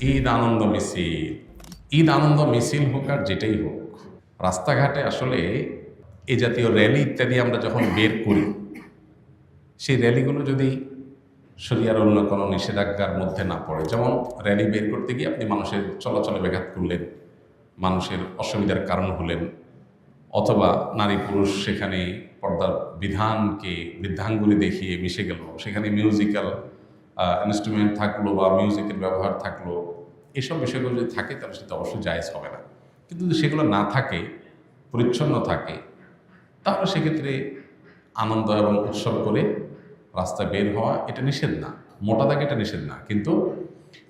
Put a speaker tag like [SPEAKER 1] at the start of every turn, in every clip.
[SPEAKER 1] ঈদ আনন্দ মিছিল। ঈদ আনন্দ মিছিল হোক আর যেটাই হোক, রাস্তাঘাটে আসলে এ জাতীয় র্যালি ইত্যাদি আমরা যখন বের করি, সেই র্যালিগুলো যদি শরিয়ার অন্য কোনো নিষেধাজ্ঞার মধ্যে না পড়ে, যেমন র্যালি বের করতে গিয়ে আপনি মানুষের চলাচলে ব্যাঘাত করলেন, মানুষের অসুবিধার কারণ হলেন, অথবা নারী পুরুষ সেখানে পর্দার বিধানকে বৃদ্ধাঙ্গুলি দেখিয়ে মিশে গেল, সেখানে মিউজিক্যাল ইনস্ট্রুমেন্ট থাকল বা মিউজিকের ব্যবহার থাকল, এসব বিষয়গুলো যদি থাকে তাহলে সেটা অবশ্যই জায়েজ হবে না। কিন্তু যদি সেগুলো না থাকে, পরিচ্ছন্ন থাকে, তাহলে সেক্ষেত্রে আনন্দ এবং উৎসব করে রাস্তায় বের হওয়া এটা নিষেধ না। মোটা দাগে এটা নিষেধ না। কিন্তু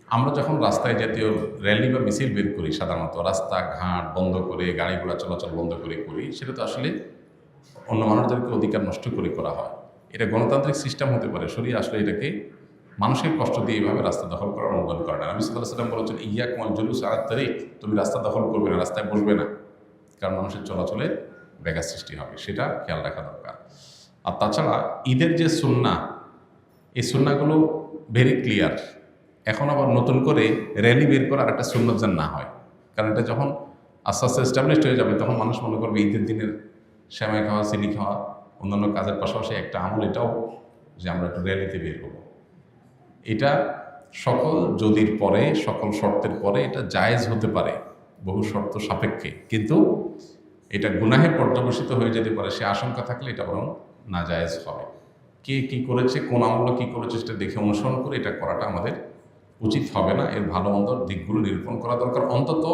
[SPEAKER 1] আমরা যখন রাস্তায় জাতীয় র্যালি বা মিছিল বের করি সাধারণত, রাস্তা, ঘাট বন্ধ করে গাড়ি ঘোড়া চলাচল বন্ধ করে করি, সেটা তো আসলে অন্য মানুষদেরকে অধিকার নষ্ট করে করা হয়। এটা গণতান্ত্রিক সিস্টেম হতে পারে। শরীর আসলে এটাকে মানুষের কষ্ট দিয়ে এইভাবে রাস্তা দখল করার অনুমোদন করে না। আমি সাল্লাহ সাল্লাম বলেছেন ইয়া কুমার জলুস আর তারিখ তুমি রাস্তা দখল করবে না, রাস্তায় বসবে না। কারণ মানুষের চলাচলে ব্যাঘাত সৃষ্টি হবে, সেটা খেয়াল রাখা দরকার। আর তাছাড়া ঈদের যে সুন্না এই সুন্নাগুলো ভেরি ক্লিয়ার এখন আবার নতুন করে র্যালি বের করার একটা সুন্নত যেন না হয়। কারণ এটা যখন আস্তে আস্তে এস্টাবলিশড হয়ে যাবে, তখন মানুষ মনে করবে ঈদের দিনের শ্যামাই খাওয়া, চিনি খাওয়া, অন্যান্য কাজের পাশাপাশি একটা আমল এটাও যে আমরা একটু র্যালিতে বের হব এটা সকল যদির পরে, সকল শর্তের পরে এটা জায়েজ হতে পারে, বহু শর্ত সাপেক্ষে। কিন্তু এটা গুনাহে পর্যবেসিত হয়ে যেতে পারে, সে আশঙ্কা থাকলে এটা বরং না জায়েজ হবে। কে কি করেছে, কোন আমল কী করেছে, সেটা দেখে অনুসরণ করে এটা করাটা আমাদের উচিত হবে না। এর ভালো মন্দ দিকগুলো নিরূপণ করা দরকার। অন্তত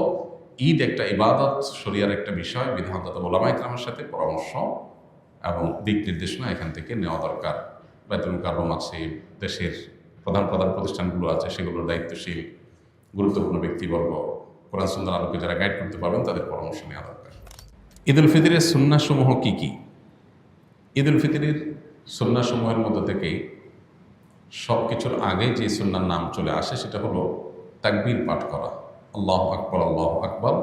[SPEAKER 1] ঈদ একটা ইবাদত, শরিয়ার একটা বিষয় বিধান তত ওলামা ইকরামের সাথে পরামর্শ এবং দিক নির্দেশনা এখান থেকে নেওয়া দরকার। বেতন কারণ আছে, দেশের প্রধান প্রধান প্রতিষ্ঠানগুলো আছে, সেগুলোর দায়িত্বশীল, গুরুত্বপূর্ণ ব্যক্তিবর্গ, কোরআন সুন্দর আলোকে যারা গাইড করতে পারবেন, তাদের পরামর্শ নেওয়া দরকার। ঈদ উল ফিতরের সুন্নাসমূহ কী কী? ঈদ উল ফিতরের সুন্নাসমূহের মধ্যে থেকে সব কিছুর আগে যে সুন্নার নাম চলে আসে, সেটা হলো তাকবীর পাঠ করা। আল্লাহ আকবর আল্লাহ আকবর,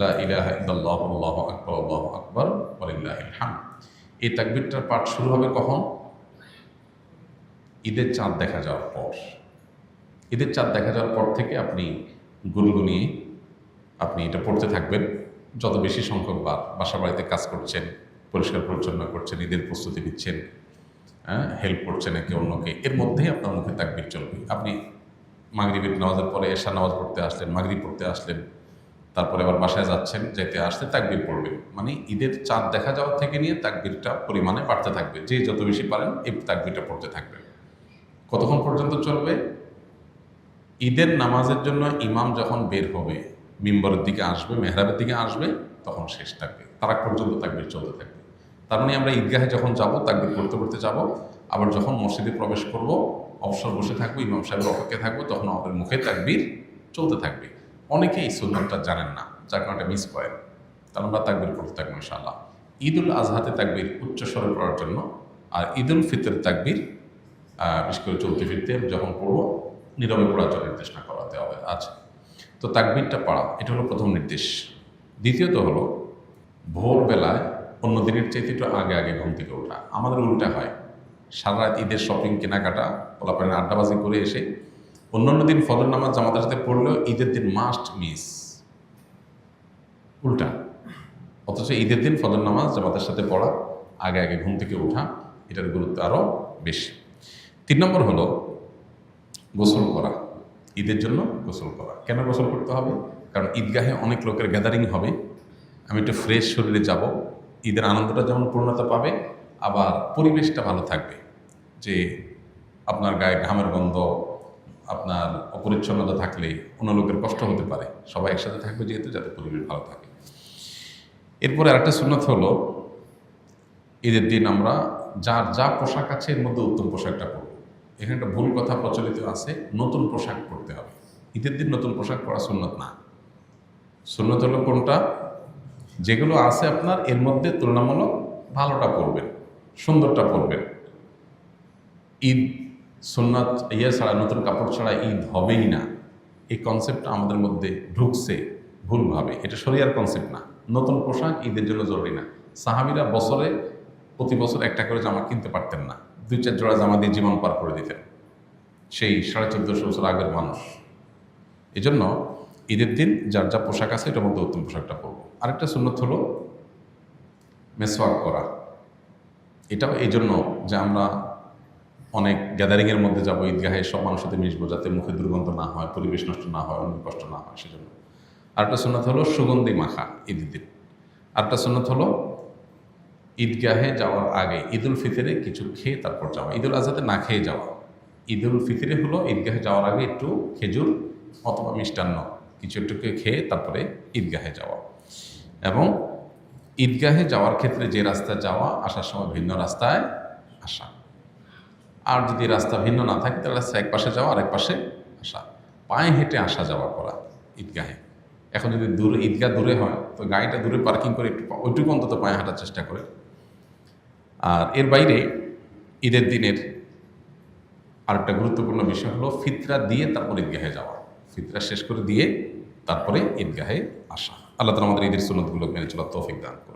[SPEAKER 1] লা ইলাহা ইল্লাল্লাহ, আল্লাহ আকবর আল্লাহ আকবর হামদ। এই তাকবীরটার পাঠ শুরু হবে কখন? ঈদের চাঁদ দেখা যাওয়ার পর। ঈদের চাঁদ দেখা যাওয়ার পর থেকে আপনি গুনগুনিয়ে আপনি এটা পড়তে থাকবেন। যত বেশি সংখ্যক বার বাসা বাড়িতে কাজ করছেন, পরিষ্কার পরিচ্ছন্ন করছেন, ঈদের প্রস্তুতি দিচ্ছেন হ্যাঁ হেল্প করছেন একে অন্যকে, এর মধ্যেই আপনার মুখে তাকবির চলবে। আপনি মাগরিবের নামাজের পরে এশা নামাজ পড়তে আসলেন, মাগরিব পড়তে আসলেন, তারপরে আবার বাসায় যাচ্ছেন যেতে আসতে তাকবির পড়বেন। মানে ঈদের চাঁদ দেখা যাওয়ার থেকে নিয়ে তাকবিরটা পরিমাণে বাড়তে থাকবে। যে যত বেশি পারেন, এই তাকবিরটা পড়তে থাকবেন। কতক্ষণ পর্যন্ত চলবে? ঈদের নামাজের জন্য ইমাম যখন বের হবে, মিম্বরের দিকে আসবে, মেহরাবের দিকে আসবে, তখন শেষ থাকবে। তারা পর্যন্ত তাকবির চলতে থাকবে। তার মানে আমরা ঈদগাহে যখন যাব, তাকবির করতে করতে যাব, আবার যখন মসজিদে প্রবেশ করব, অবসর বসে থাকব, ইমাম সাহেবের অপেক্ষায় থাকব, তখন আমাদের মুখে তাকবির চলতে থাকবে। অনেকে এই সুন্নতটা জানেন না, যার কারণে মিস করেন। তাহলে আমরা তাকবির করতে থাকব ইনশাআল্লাহ। ঈদ উল আজহাতে তাকবির উচ্চ স্বরে পড়ার জন্য আর ঈদ উল ফিতর তাকবির বিশেষ করে চলতে ফিরতে যখন পড়ব, নীরবে পড়ার জন্য নির্দেশনা করাতে হবে আচ্ছা তো তাকবিরটা পড়া, এটা হলো প্রথম নির্দেশ। দ্বিতীয়ত হলো, ভোরবেলায় অন্য দিনের চাইতে একটু আগে আগে ঘুম থেকে ওঠা। আমাদের উল্টা হয়। সারা রাত ঈদের শপিং কেনাকাটা, পোলাপানের আড্ডাবাজি করে এসে অন্যান্য দিন ফজর নামাজ জামাতের সাথে পড়লেও ঈদের দিন মাস্ট মিস উল্টা। অথচ ঈদের দিন ফজর নামাজ জামাতের সাথে পড়া, আগে আগে ঘুম থেকে ওঠা, এটার গুরুত্ব আরও বেশি। তিন নম্বর হলো গোসল করা। ঈদের জন্য গোসল করা। কেন গোসল করতে হবে? কারণ ঈদগাহে অনেক লোকের গ্যাদারিং হবে। আমি একটু ফ্রেশ শরীরে যাব। ঈদের আনন্দটা যেমন পূর্ণতা পাবে, আবার পরিবেশটা ভালো থাকবে। যে আপনার গায়ে ঘামের গন্ধ, আপনার অপরিচ্ছন্নতা থাকলে অন্য লোকের কষ্ট হতে পারে। সবাই একসাথে থাকবে যেহেতু, যাতে পরিবেশ ভালো থাকে। এরপরে আরেকটা সুন্নত হলো, ঈদের দিন আমরা যার যা পোশাক আছে এর মধ্যে উত্তম পোশাকটা পরব। এখানে একটা ভুল কথা প্রচলিত আছে, নতুন পোশাক পরতে হবে। ঈদের দিন নতুন পোশাক পরা সুন্নত না। সুন্নত হলো কোনটা? যেগুলো আছে আপনার, এর মধ্যে তুলনামূলক ভালোটা পরবেন, সুন্দরটা পরবেন। ঈদ সুন্নাত ইয়ে ছাড়া, নতুন কাপড় ছাড়া ঈদ হবেই না। এই কনসেপ্টটা আমাদের মধ্যে ঢুকছে ভুলভাবে। এটা শরিয়ার কনসেপ্ট না। নতুন পোশাক ঈদের জন্য জরুরি না। সাহাবিরা বছরে, প্রতি বছর একটা করে জামা কিনতে পারতেন না। দুই চার জোড়া জামা দিয়ে জীবন পার করে দিতেন। সেই সাড়ে চোদ্দশো বছর আগের মানুষ। এজন্য ঈদের দিন যার যা পোশাক আছে এটার মধ্যে উত্তম পোশাকটা পরবো। আরেকটা সুন্নত হলো মেসওয়াক করা এটাও এই জন্য যে আমরা অনেক গ্যাদারিংয়ের মধ্যে যাব, ঈদগাহে সব মানুষের সাথে মিশবো যাতে মুখে দুর্গন্ধ না হয়, পরিবেশ নষ্ট না হয় অন্য কষ্ট না হয়, সেজন্য। আরেকটা সুন্নত হলো সুগন্ধি মাখা ঈদের দিন। আরেকটা সুন্নত হলো ঈদগাহে যাওয়ার আগে ঈদুল ফিতরে কিছু খেয়ে তারপর যাওয়া। ঈদুল আজহাতে না খেয়ে যাওয়া। ঈদুল ফিতরে হলো ঈদগাহে যাওয়ার আগে একটু খেজুর অথবা মিষ্টান্ন কিছু একটু খেয়ে তারপরে ঈদগাহে যাওয়া। এবং ঈদগাহে যাওয়ার ক্ষেত্রে যে রাস্তা যাওয়া, আসার সময় ভিন্ন রাস্তায় আসা। আর যদি রাস্তা ভিন্ন না থাকে, তাহলে রাস্তা এক পাশে যাওয়া, আরেক পাশে আসা। পায়ে হেঁটে আসা যাওয়া করা ঈদগাহে। এখন যদি দূরে, ঈদগাহ দূরে হয়, তো গাড়িটা দূরে পার্কিং করে একটু ওইটুকু অন্তত পায়ে হাঁটার চেষ্টা করে। আর এর বাইরে ঈদের দিনের আরেকটা গুরুত্বপূর্ণ বিষয় হলো ফিতরা দিয়ে তারপর ঈদগাহে যাওয়া। ফিতরা শেষ করে দিয়ে তারপরে ঈদগাহে আসা। আল্লাহ তালা আমাদের ঈদের সুন্নতগুলো মেনে চলার তৌফিক দান করুন।